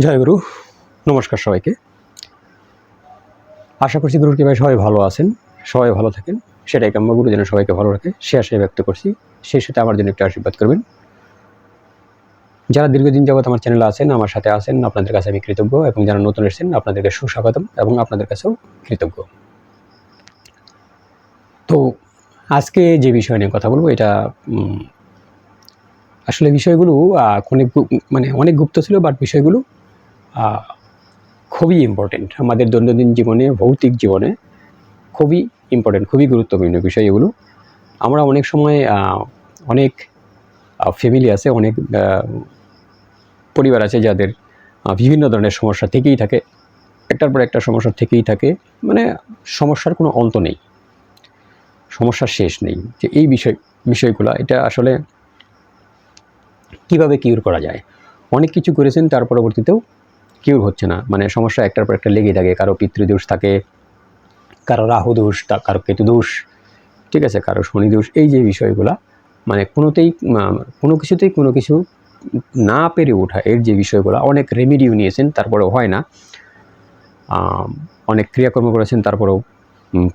জয় গুরু, নমস্কার সবাইকে। আশা করছি গুরুর কৃপায় সবাই ভালো আছেন, সবাই ভালো থাকেন। সেটাই কাম্য, গুরু যেন সবাইকে ভালো রাখে, সে আশায় ব্যক্ত করছি। সেই সাথে আমার জন্য একটু আশীর্বাদ করবেন। যারা দীর্ঘদিন যাবত আমার চ্যানেলে আছেন, আমার সাথে আছেন, আপনাদের কাছে আমি কৃতজ্ঞ এবং যারা নতুন এসেছেন, আপনাদেরকে সুস্বাগতম এবং আপনাদের কাছেও কৃতজ্ঞ। তো আজকে যে বিষয় নিয়ে কথা বলব, এটা আসলে বিষয়গুলো মানে অনেক গুপ্ত ছিল বাট বিষয়গুলো খুবই ইম্পর্টেন্ট আমাদের দৈনন্দিন জীবনে, ভৌতিক জীবনে খুবই ইম্পর্টেন্ট খুবই গুরুত্বপূর্ণ বিষয় এগুলো। আমরা অনেক সময় অনেক ফ্যামিলি আছে, অনেক পরিবার আছে যাদের বিভিন্ন ধরনের সমস্যা থেকেই থাকে। একটার পর একটা সমস্যা থেকেই থাকে। মানে সমস্যার কোনো অন্ত নেই। সমস্যার শেষ নেই। যে এই বিষয়, বিষয়গুলো, এটা আসলে কীভাবে কিউর করা যায়? অনেক কিছু করেছেন, তার পরবর্তীতেও কিউর হচ্ছে না। মানে সমস্যা একটার পর একটা লেগেই থাকে। কারও পিতৃদোষ থাকে, কারও রাহু দোষ কারও কেতু দোষ, ঠিক আছে, কারও শনি দোষ, এই যে বিষয়গুলা মানে কোনোতেই কোনো কিছুতেই কোনো কিছু না পেরে ওঠা এর যে বিষয়গুলো, অনেক রেমিডিও নিয়েছেন, তারপরেও হয় না। অনেক ক্রিয়াকর্ম করেছেন, তারপরেও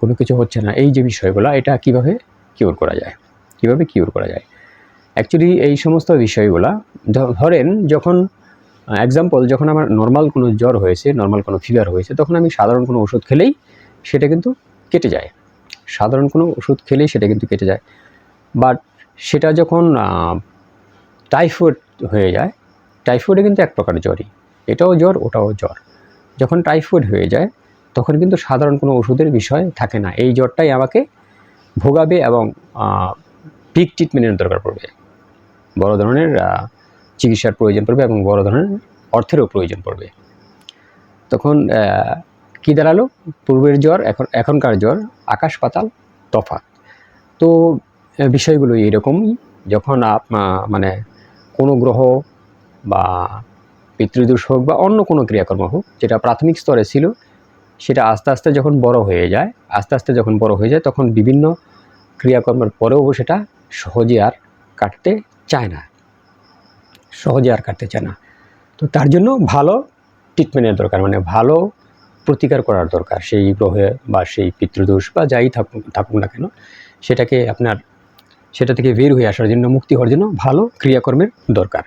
কোনো কিছু হচ্ছে না। এই যে বিষয়গুলো, এটা কীভাবে কিউর করা যায়? কীভাবে কিউর করা যায়? অ্যাকচুয়ালি এই সমস্ত বিষয়গুলা ধরেন যখন এক্সাম্পল যখন আমার নর্মাল কোনো জ্বর হয়েছে নর্মাল কোনো ফিভার হয়েছে, তখন আমি সাধারণ কোনো ওষুধ খেলেই সেটা কিন্তু কেটে যায়। সাধারণ কোনো ওষুধ খেলেই সেটা কিন্তু কেটে যায়। বাট সেটা যখন টাইফয়েড হয়ে যায় টাইফয়েডে কিন্তু এক প্রকার জ্বরই। এটাও জ্বর, ওটাও জ্বর। যখন টাইফয়েড হয়ে যায়, তখন কিন্তু সাধারণ কোনো ওষুধের বিষয় থাকে না। এই জ্বরটাই আমাকে ভোগাবে এবং পিক ট্রিটমেন্টের দরকার পড়বে। বড় ধরনের চিকিৎসার প্রয়োজন পড়বে এবং বড় ধরনের অর্থেরও প্রয়োজন পড়বে। তখন কী দাঁড়াল? পূর্বের জ্বর, এখন, এখনকার জ্বর, আকাশ পাতাল, তফাৎ। তো বিষয়গুলো এইরকমই। যখন আপ- মানে কোনো গ্রহ বা পিতৃদোষ হোক বা অন্য কোনো ক্রিয়াকর্ম হোক, যেটা প্রাথমিক স্তরে ছিল, সেটা আস্তে আস্তে যখন বড় হয়ে যায়, আস্তে আস্তে যখন বড় হয়ে যায়, তখন বিভিন্ন ক্রিয়াকর্মের পরেও সেটা সহজে আর কাটতে চায় না। সহজে আর কাটতে চায় না। তো তার জন্য ভালো ট্রিটমেন্টের দরকার মানে ভালো প্রতিকার করার দরকার। সেই গ্রহে বা সেই পিতৃদোষ বা যাই থাকুক থাকুক না কেন, সেটাকে আপনার, সেটা থেকে বের হয়ে আসার জন্য, মুক্তি হওয়ার জন্য ভালো ক্রিয়াকর্মের দরকার।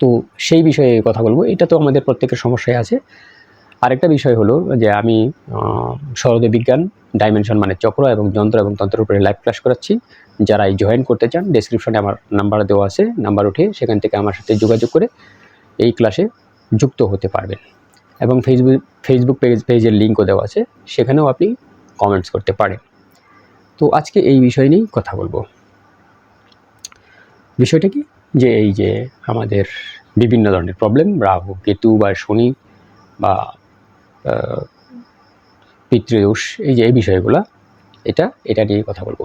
তো সেই বিষয়ে কথা বলব। এটা তো আমাদের প্রত্যেকের সমস্যায় আছে। আরেকটা বিষয় হলো যে আমি সরদে বিজ্ঞান ডাইমেনশন মানে চক্র এবং যন্ত্র এবং তন্ত্রের উপরে লাইভ ক্লাস করাচ্ছি। যারা এই জয়েন করতে চান ডেসক্রিপশনে আমার নাম্বার দেওয়া আছে নাম্বার উঠে সেখান থেকে আমার সাথে যোগাযোগ করে এই ক্লাসে যুক্ত হতে পারবেন। এবং ফেসবুক ফেসবুক পেজ পেজের লিঙ্কও দেওয়া আছে, সেখানেও আপনি কমেন্টস করতে পারেন। তো আজকে এই বিষয় নিয়েই কথা বলব। বিষয়টা কি? যে এই যে আমাদের বিভিন্ন ধরনের প্রবলেম রাহু, কেতু বা শনি বা পিতৃদোষ, এই যে এই বিষয়গুলো, এটা এটা নিয়ে কথা বলব।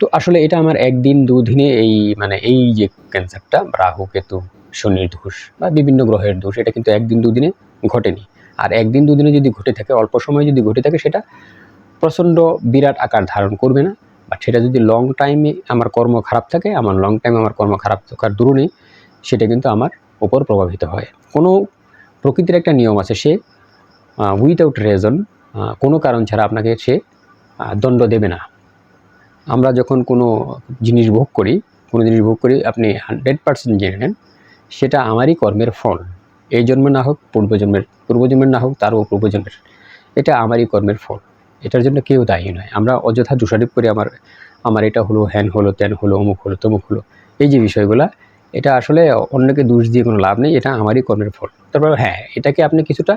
তো আসলে এটা আমার একদিন দুদিনে এই মানে এই যে ক্যান্সারটা রাহু, কেতু, শনির দোষ বা বিভিন্ন গ্রহের দোষ, এটা কিন্তু একদিন দুদিনে ঘটেনি। আর একদিন দুদিনে যদি ঘটে থাকে, অল্প সময় যদি ঘটে থাকে, সেটা প্রচণ্ড বিরাট আকার ধারণ করবে না। বাট সেটা যদি লং টাইমে আমার কর্ম খারাপ থাকে, আমার লং টাইমে আমার কর্ম খারাপ থাকার দরুনই, সেটা কিন্তু আমার উপর প্রভাবিত হয়। কোনো প্রকৃতির একটা নিয়ম আছে, সে উইদাউট রেজন কোনো কারণ ছাড়া আপনাকে সে দণ্ড দেবে না। আমরা যখন কোনো জিনিস ভোগ করি, কোনো জিনিস ভোগ করি, আপনি হান্ড্রেড পার্সেন্ট জেনে নেন, সেটা আমারই কর্মের ফল। এই জন্মে না হোক, পূর্বজন্মের পূর্বজন্মের না হোক, তারও পূর্বজন্মের। এটা আমারই কর্মের ফল। এটার জন্য কেউ দায়ী নয়। আমরা অযথা দোষারোপ করি, আমার আমার এটা হলো, হ্যান হলো, ত্যান হলো, অমুক হলো, তমুক হলো। এই যে বিষয়গুলা, এটা আসলে অন্যকে দোষ দিয়ে কোনো লাভ নেই, এটা আমারই কর্মের ফল। তারপর হ্যাঁ এটাকে আপনি কিছুটা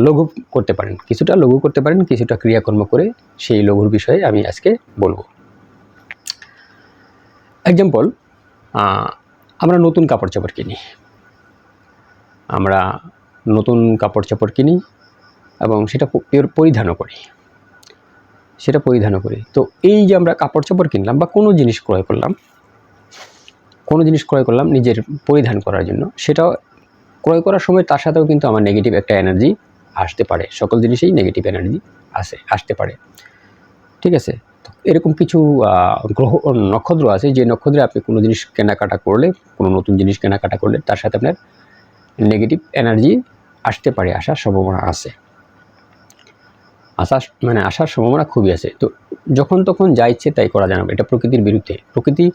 লঘু করতে পারেন। কিছুটা লঘু করতে পারেন, কিছুটা ক্রিয়াকর্ম করে সেই লঘুর বিষয়ে আমি আজকে বলব। এক্সাম্পল আমরা নতুন কাপড় চাপড় কিনি। আমরা নতুন কাপড় চাপড় কিনি এবং সেটা পরিধানও করি। সেটা পরিধানও করি। তো এই যে আমরা কাপড় চোপড় কিনলাম বা কোনো জিনিস ক্রয় করলাম, কোনো জিনিস ক্রয় করলাম নিজের পরিধান করার জন্য সেটা ক্রয় করার সময় তার সাথেও কিন্তু আমার নেগেটিভ একটা এনার্জি আসতে পারে। সকল জিনিসেই নেগেটিভ এনার্জি আসে, আসতে পারে। ঠিক আছে? এরকম কিছু গ্রহ, নক্ষত্র আছে যে নক্ষত্রে আপনি কোনো জিনিস কেনাকাটা করলে, কোনো নতুন জিনিস কেনাকাটা করলে তার সাথে আপনার নেগেটিভ এনার্জি আসতে পারে, আসার সম্ভাবনা আছে। আসার মানে আসার সম্ভাবনা খুবই আছে। তো যখন তখন যা ইচ্ছে তাই করা যায় না। এটা প্রকৃতির বিরুদ্ধে। প্রকৃতি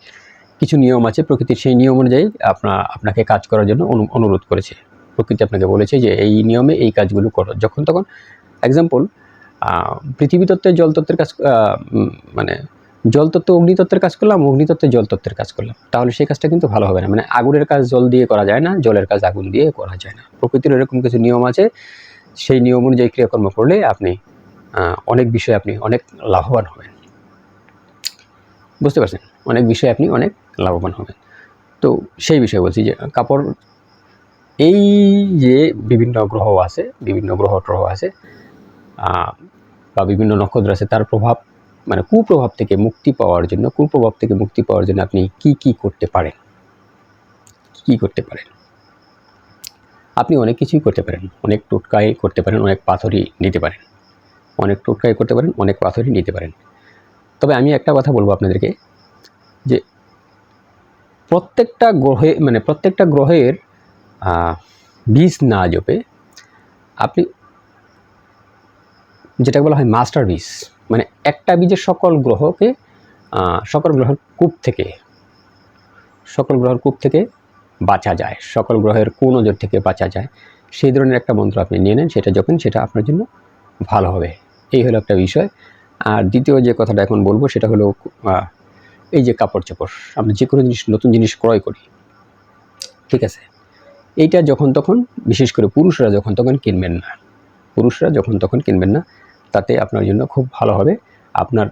কিছু নিয়ম আছে। প্রকৃতির সেই নিয়ম অনুযায়ী আপনা, আপনাকে কাজ করার জন্য অনু- অনুরোধ করেছে। প্রকৃতি আপনাকে বলেছে যে এই নিয়মে এই কাজগুলো করো। যখন তখন এক্সাম্পল পৃথিবী তত্ত্বের জল কাজ মানে জল তত্ত্ব অগ্নিতত্ত্বের কাজ করলাম অগ্নিতত্ত্বে জল তত্ত্বের কাজ করলাম। তাহলে সেই কাজটা কিন্তু ভালো হবে না। মানে আগুনের কাজ জল দিয়ে করা যায় না, জলের কাজ আগুন দিয়ে করা যায় না। প্রকৃতির এরকম কিছু নিয়ম আছে, সেই নিয়ম অনুযায়ী ক্রিয়াকর্ম করলে আপনি অনেক বিষয়ে আপনি অনেক লাভবান হবেন। বুঝতে পারছেন? অনেক বিষয়ে আপনি অনেক লাভবান হবেন। তো সেই বিষয়ে বলছি যে কাপড় এই যে বিভিন্ন গ্রহ আছে, বিভিন্ন গ্রহ ট্রহ আছে বা বিভিন্ন নক্ষত্র আছে, তার প্রভাব মানে কুপ্রভাব থেকে মুক্তি পাওয়ার জন্য, কুপ্রভাব থেকে মুক্তি পাওয়ার জন্য আপনি কি কি করতে পারেন? কি করতে পারেন? আপনি অনেক কিছুই করতে পারেন, অনেক টোটকাই করতে পারেন, অনেক পাথরই নিতে পারেন, অনেক টোটকাই করতে পারেন, অনেক পাথরই নিতে পারেন। তবে আমি একটা কথা বলব আপনাদেরকে যে প্রত্যেকটা গ্রহে মানে প্রত্যেকটা গ্রহের বীজ না জপে আপনি যেটা বলা হয় মাস্টার বীজ মানে একটা বীজের সকল গ্রহকে সকল গ্রহের কূপ থেকে, সকল গ্রহের কূপ থেকে বাঁচা যায়, সকল গ্রহের কোন নজর থেকে বাঁচা যায়। সেই ধরনের একটা মন্ত্র আপনি নিয়ে নেন, সেটা যখন সেটা আপনার জন্য ভালো হবে। এই হলো একটা বিষয়। আর দ্বিতীয় যে কথাটা এখন বলব, সেটা হলো এই যে কাপড় চোপড় আমরা যে কোনো জিনিস, নতুন জিনিস ক্রয় করি। ঠিক আছে? এইটা যখন তখন, বিশেষ করে পুরুষরা যখন তখন কিনবেন না। পুরুষরা যখন তখন কিনবেন না, তাতে আপনার জন্য খুব ভালো হবে। আপনার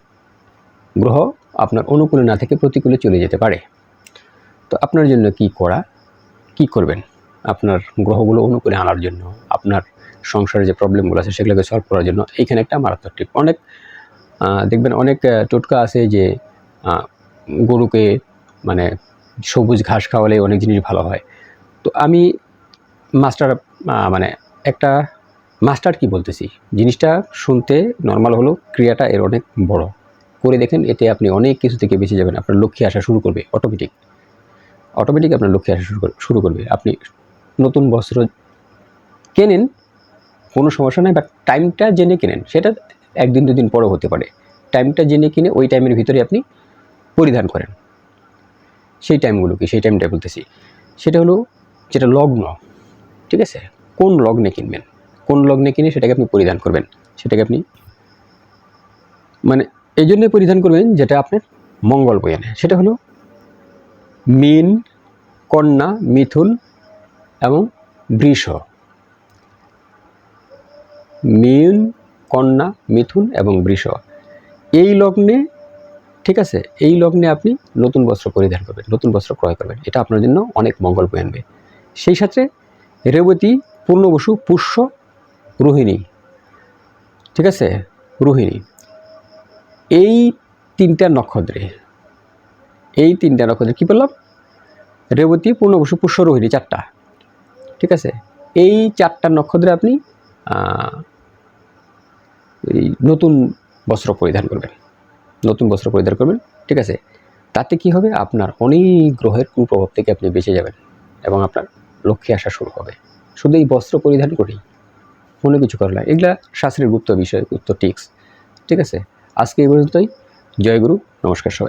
গ্রহ আপনার অনুকূলে না থেকে প্রতিকূলে চলে যেতে পারে। তো আপনার জন্য কি করা, কি করবেন? আপনার গ্রহগুলো অনুকূলে আনার জন্য, আপনার সংসারে যে প্রবলেমগুলো আছে সেগুলোকে সলভ করার জন্য, এইখানে একটা মারাত্মক টিপ অনেক দেখবেন অনেক টোটকা আছে যে গরুকে মানে সবুজ ঘাস খাওয়ালে অনেক জিনিস ভালো হয়। তো আমি মাস্টার মানে একটা মাস্টার কি বলতেছি? জিনিসটা শুনতে নর্মাল হলো, ক্রিয়াটা এর অনেক বড়। করে দেখেন, এতে আপনি অনেক কিছু থেকে বেঁচে যাবেন, আপনার লক্ষ্যে আসা শুরু করবে অটোমেটিক অটোমেটিক আপনার লক্ষ্যে আসা শুরু শুরু করবে। আপনি নতুন বস্ত্র কেনেন, কোনো সমস্যা নাই বাট টাইমটা জেনে কেনেন, সেটা একদিন, দুদিন পরেও হতে পারে। টাইমটা জেনে কিনে ওই টাইমের ভিতরে আপনি পরিধান করেন। সেই টাইমগুলো কি সেই টাইমটা বলতেছি। সেটা হলো যেটা লগ্ন, ঠিক আছে? কোন লগ্নে কিনবেন? কোন লগ্নে কিনে সেটাকে আপনি পরিধান করবেন? সেটাকে আপনি মানে এই জন্যই পরিধান করবেন যেটা আপনার মঙ্গল বই আনে। সেটা হলো মিন, কন্যা, মিথুন এবং বৃষ। মিন, কন্যা, মিথুন এবং বৃষ। এই লগ্নে, ঠিক আছে? এই লগ্নে আপনি নতুন বস্ত্র পরিধান করবেন, নতুন বস্ত্র ক্রয় করবেন। এটা আপনার জন্য অনেক মঙ্গল বয়ে আনবে। সেই সাথে রেবতী, পূর্ণবসু, পুষ্য, রোহিণী। ঠিক আছে? রোহিণী। এই তিনটা নক্ষত্রে, এই তিনটা নক্ষত্রে কী বললাম? রেবতী, পূর্ণবসু, পুষ্য, রোহিণী চারটা। ঠিক আছে? এই চারটা নক্ষত্রে আপনি নতুন বস্ত্র পরিধান করবেন। নতুন বস্ত্র পরিধান করবেন। ঠিক আছে? তাতে কি হবে? আপনার অনেক গ্রহের কুপ্রভাব থেকে আপনি বেঁচে যাবেন এবং আপনার লক্ষ্যে আসা শুরু হবে। শুধু এই বস্ত্র পরিধান করি? কোনো কিছু করা লাগে এগুলা শাস্ত্রের গুপ্ত বিষয় গুপ্ত টিক্স। ঠিক আছে? আজকে এই পর্যন্তই। জয়গুরু নমস্কার সবাই।